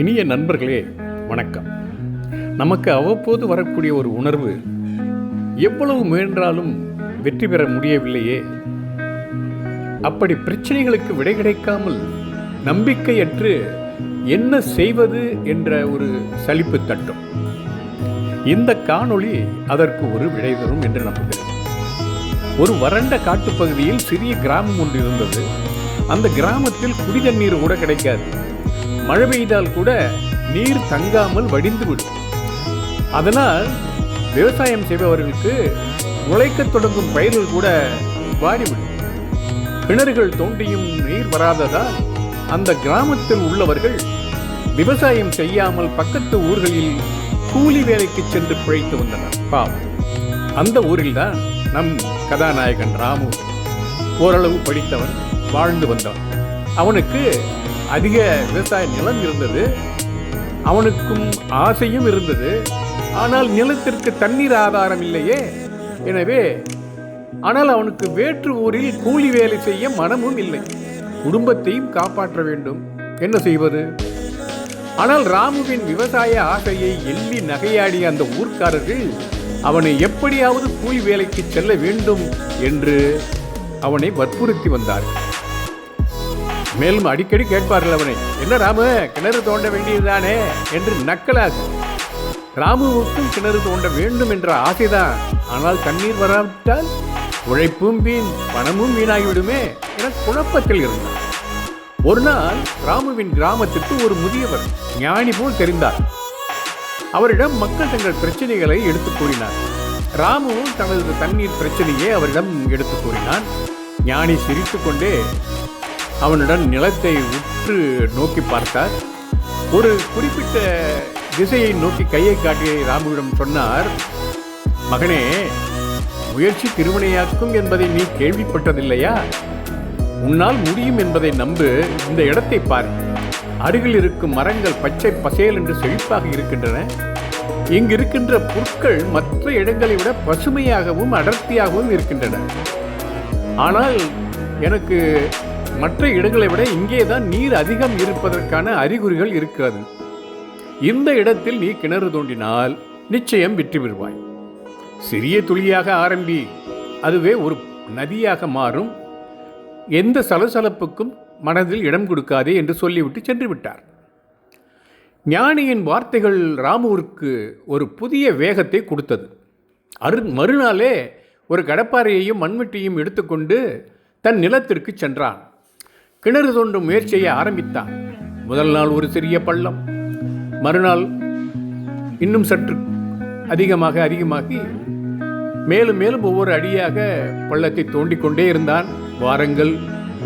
இனிய நண்பர்களே வணக்கம். நமக்கு அவ்வப்போது வரக்கூடிய ஒரு உணர்வு எவ்வளவு முயன்றாலும் வெற்றி பெற முடியவில்லையே? அப்படி பிரச்சனைகளுக்கு விடை கிடைக்காமல் நம்பிக்கையற்று என்ன செய்வது என்ற ஒரு சலிப்பு தட்டும். இந்த காணொளி அதற்கு ஒரு விடை தரும் என்று நம்புகிறேன். ஒரு வறண்ட காட்டுப்பகுதியில் சிறிய கிராமம் ஒன்று இருந்தது. அந்த கிராமத்தில் குடி தண்ணீர் கூட கிடைக்காது. மழை பெய்தால் கூட நீர் தங்காமல் வடிந்துவிடும். அதனால் விவசாயம் செய்பவர்களுக்கு உழைக்கத் தொடங்கும் பயிர்கள் கூட வாடிவிடும். கிணறுகள் தோண்டியும் நீர் வராததால் அந்த கிராமத்தில் உள்ளவர்கள் விவசாயம் செய்யாமல் பக்கத்து ஊர்களில் கூலி வேலைக்கு சென்று பிழைத்து வந்தனர். பாவம். அந்த ஊரில்தான் நம் கதாநாயகன் ராமு ஓரளவு படித்தவன் வாழ்ந்து வந்தவன். அவனுக்கு அதிக விவசாய நிலம் இருந்தது. அவனுக்கும் ஆசையும் இருந்தது. ஆனால் நிலத்திற்கு தண்ணீர் ஆதாரம் இல்லையே. எனவே ஆனால் அவனுக்கு வேற்று ஊரில் கூலி வேலை செய்ய மனமும் இல்லை. குடும்பத்தையும் காப்பாற்ற வேண்டும். என்ன செய்வது? ஆனால் ராமுவின் விவசாய ஆசையை எள்ளி நகையாடிய அந்த ஊர்க்காரர்கள் அவனை எப்படியாவது கூலி வேலைக்கு செல்ல வேண்டும் என்று அவனை வற்புறுத்தி வந்தார்கள். மேலும் அடிக்கடி கேட்பார்கள் அவனை. என்ன ராமு கிணறு தோண்ட வேண்டியதுதானே என்று நக்கலாக ராமுவுக்கும் கிணறு தோண்ட வேண்டும் என்ற ஆசைதான். ஆனால் தண்ணீர் வராவிட்டால் உழைப்பும் வீண் பணமும் வீணாகிவிடுமே என குழப்பத்தில் இருந்தார் ஒரு நாள் ராமுவின் கிராமத்திற்கு ஒரு முதியவர் ஞானி போல் தெரிந்தார். அவரிடம் மக்கள் தங்கள் பிரச்சனைகளை எடுத்துக் கூறினார். ராமுவும் தனது தண்ணீர் பிரச்சனையை அவரிடம் எடுத்துக் கூறினான். ஞானி சிரித்துக்கொண்டே அவனுடன் நிலத்தை உற்று நோக்கி பார்த்தார். ஒரு குறிப்பிட்ட திசையை நோக்கி கையை காட்டி ராமுவிடம் சொன்னார் மகனே முயற்சி திருவினையாக்கும் என்பதை நீ கேள்விப்பட்டதில்லையா? உன்னால் முடியும் என்பதை நம்பு இந்த இடத்தை பார். அருகில் இருக்கும் மரங்கள் பச்சை பசேல் என்று செழிப்பாக இருக்கின்றன. இங்கு இருக்கின்ற புற்கள் மற்ற இடங்களை விட பசுமையாகவும் அடர்த்தியாகவும் இருக்கின்றன. ஆனால் எனக்கு மற்ற இடங்களை விட இங்கே தான் நீர் அதிகம் இருப்பதற்கான அறிகுறிகள் இருக்காது. இந்த இடத்தில் நீ கிணறு தோண்டினால் நிச்சயம் வெற்றி பெறுவாய். சிறிய துளியாக ஆரம்பி அதுவே ஒரு நதியாக மாறும். எந்த சலசலப்புக்கும் மனதில் இடம் கொடுக்காதே என்று சொல்லிவிட்டு சென்று விட்டார் ஞானியின் வார்த்தைகள் ராமுவிற்கு ஒரு புதிய வேகத்தை கொடுத்தது. அரு மறுநாளே ஒரு கடப்பாறையையும் மண்வெட்டியும் எடுத்துக்கொண்டு தன் நிலத்திற்கு சென்றான். கிணறு தோண்டும் முயற்சியை ஆரம்பித்தான். முதல் நாள் ஒரு சிறிய பள்ளம். மறுநாள் இன்னும் சற்று அதிகமாக அதிகமாகி மேலும் மேலும் ஒவ்வொரு அடியாக பள்ளத்தை தோண்டிக் கொண்டே இருந்தான். வாரங்கள்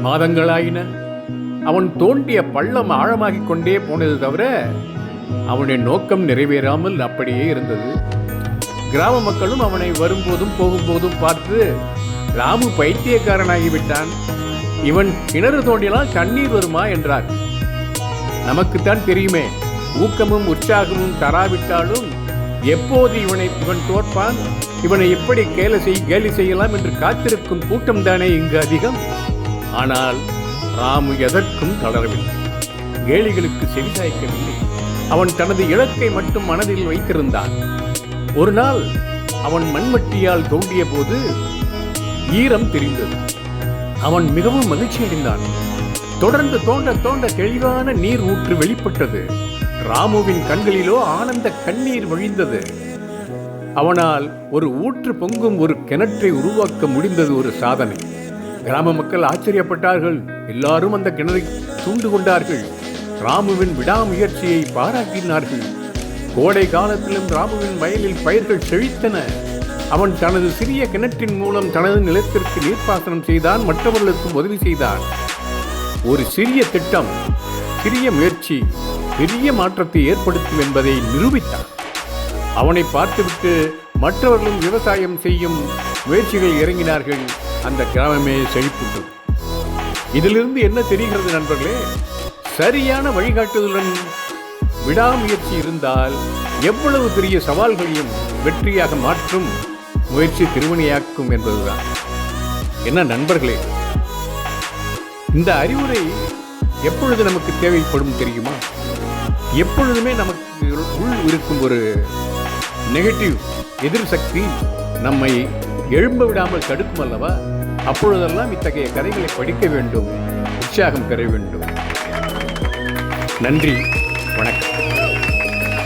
மாதங்களாயின. அவன் தோண்டிய பள்ளம் ஆழமாகிக் கொண்டே போனது தவிர அவனுடைய நோக்கம் நிறைவேறாமல் அப்படியே இருந்தது. கிராம மக்களும் அவனை வரும்போதும் போகும்போதும் பார்த்து ராமு பைத்தியக்காரனாகிவிட்டான். இவன் கிணறு தோண்டினால் தண்ணீர் வருமா என்றார். நமக்குத்தான் தெரியுமே ஊக்கமும் உற்சாகமும் தராவிட்டாலும் எப்போது இவனை இவன் தோற்பான்? இவனை எப்படி கேலி செய் கேலி செய்யலாம் என்று காத்திருக்கும் கூட்டம் தானே இங்கு அதிகம். ஆனால் ராமு எதற்கும் தளரவில்லை. கேலிகளுக்கு செவிசாய்க்கவில்லை அவன் தனது இலக்கை மட்டும் மனதில் வைத்திருந்தான். ஒரு நாள் அவன் மண்மட்டியால் தோண்டிய போது ஈரம் தெரிந்தது. அவன் மிகவும் மகிழ்ச்சி அடைந்தான் தொடர்ந்து தோண்ட தோண்ட தெளிவான நீர் ஊற்று வெளிப்பட்டது. ராமுவின் கண்களிலோ ஆனந்த கண்ணீர் வழிந்தது. அவனால் ஒரு ஊற்று பொங்கும் ஒரு கிணற்றை உருவாக்க முடிந்தது ஒரு சாதனை. கிராம மக்கள் ஆச்சரியப்பட்டார்கள். எல்லாரும் அந்த கிணறை சூண்டு கொண்டார்கள். ராமுவின் விடாமுயற்சியை பாராட்டினார்கள். கோடை காலத்திலும் ராமுவின் வயலில் பயிர்கள் செழித்தன. அவன் தனது சிறிய கிணற்றின் மூலம் தனது நிலத்திற்கு நீர்ப்பாசனம் செய்தான் மற்றவர்களுக்கும் உதவி செய்தான். ஒரு சிறிய திட்டம் சிறிய முயற்சி பெரிய மாற்றத்தை ஏற்படுத்தும் என்பதை நிரூபித்தான். அவனை பார்த்துவிட்டு மற்றவர்களும் விவசாயம் செய்யும் முயற்சிகள் இறங்கினார்கள். அந்த கிராமமே செழிப்புட்டது இதிலிருந்து என்ன தெரிகிறது நண்பர்களே? சரியான வழிகாட்டுதலுடன் விடாமுயற்சி இருந்தால் எவ்வளவு பெரிய சவால்களையும் வெற்றியாக மாற்றும் முயற்சி திருவினையாக்கும் என்பதுதான். என்ன நண்பர்களே இந்த அறிவுரை எப்பொழுது நமக்கு தேவைப்படும் தெரியுமா? எப்பொழுதுமே நமக்கு உள் இருக்கும் ஒரு நெகட்டிவ் எதிர் சக்தி நம்மை எழும்ப விடாமல் தடுக்கும் அல்லவா? அப்பொழுதெல்லாம் இத்தகைய கதைகளை படிக்க வேண்டும் உற்சாகம் பெற வேண்டும். நன்றி.